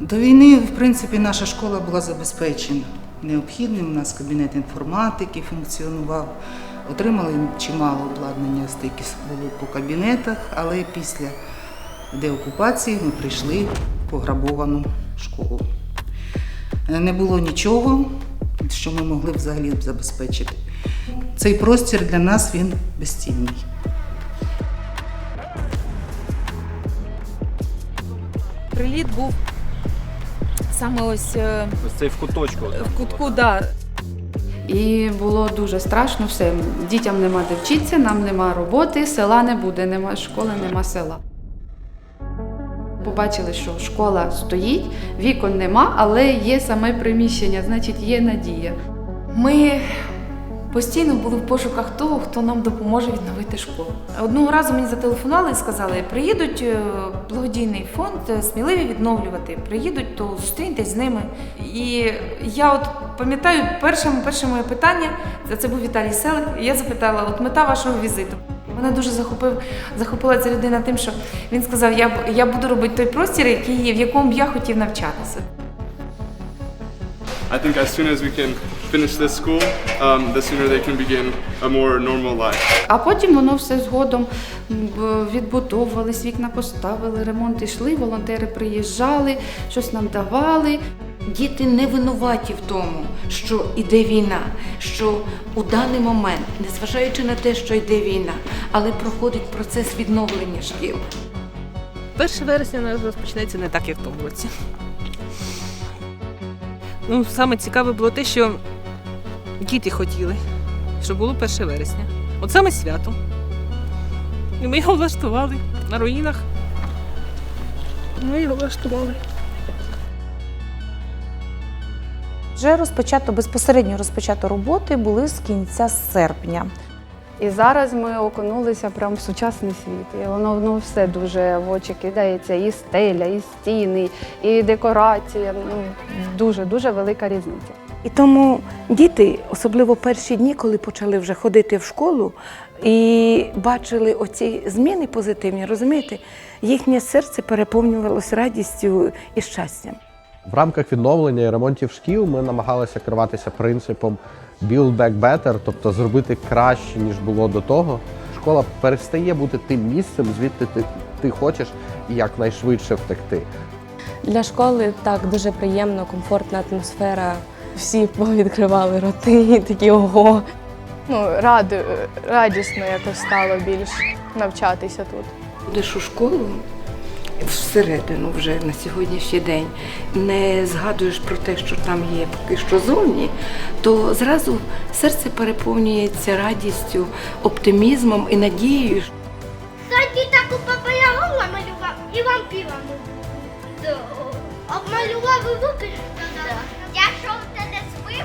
До війни, в принципі, наша школа була забезпечена необхідним. У нас кабінет інформатики функціонував. Отримали чимало обладнання, стільки було по кабінетах, але після деокупації ми прийшли в пограбовану школу. Е, Не було нічого, що ми могли взагалі забезпечити. Цей простір для нас він безцінний. Приліт був саме ось е, Ось цей в куточку. в кутку, да. І було дуже страшно все. Дітям нема де вчитися, нам нема роботи, села не буде, нема школи, нема села. Побачили, що школа стоїть, вікон нема, але є саме приміщення, значить є надія. Ми постійно були в пошуках того, хто нам допоможе відновити школу. Одного разу мені зателефонували і сказали, приїдуть е, благодійний фонд е, сміливі відновлювати. Приїдуть, то зустріньтесь з ними. І я от пам'ятаю, перше, перше моє питання це, це був Віталій Селик. І я запитала, от мета вашого візиту. Мене дуже захопив, захопила ця людина тим, що він сказав, я, я буду робити той простір, який в якому б я хотів навчатися. I think as soon as we can finish this school, um, the sooner they can begin a more normal life. А потім воно все згодом відбудовувались, вікна поставили, ремонт йшли, волонтери приїжджали, щось нам давали. Діти не винуваті в тому, що йде війна, що у даний момент, незважаючи на те, що йде війна, але проходить процес відновлення шкіл. 1 вересня у нас розпочнеться не так, як в тому році. Ну, саме цікаве було те, що діти хотіли, щоб було 1 вересня. От саме свято. І ми його влаштували на руїнах. Ми його влаштували. Вже розпочато безпосередньо розпочато роботи були з кінця серпня. І зараз ми окунулися прямо в сучасний світ. І воно, воно все дуже в очі кидається. І стеля, і стіни, і декорація. Ну, дуже дуже велика різниця. І тому діти, особливо перші дні, коли почали вже ходити в школу і бачили оці зміни позитивні, розумієте, їхнє серце переповнювалося радістю і щастям. В рамках відновлення і ремонтів шкіл ми намагалися керуватися принципом Build Back Better, тобто зробити краще, ніж було до того. Школа перестає бути тим місцем, звідти ти, ти хочеш якнайшвидше втекти. Для школи так дуже приємно, комфортна атмосфера. Всі відкривали роти, і такі ого. Ну, ради, радісно якось стало більш навчатися тут. Будеш у школу всередину вже на сьогоднішній день, не згадуєш про те, що там є поки що зовні, то зразу серце переповнюється радістю, оптимізмом і надією. Тоді таку папаягу намалював і вампірами. Обмалював і викинув. Якщо ти не спив,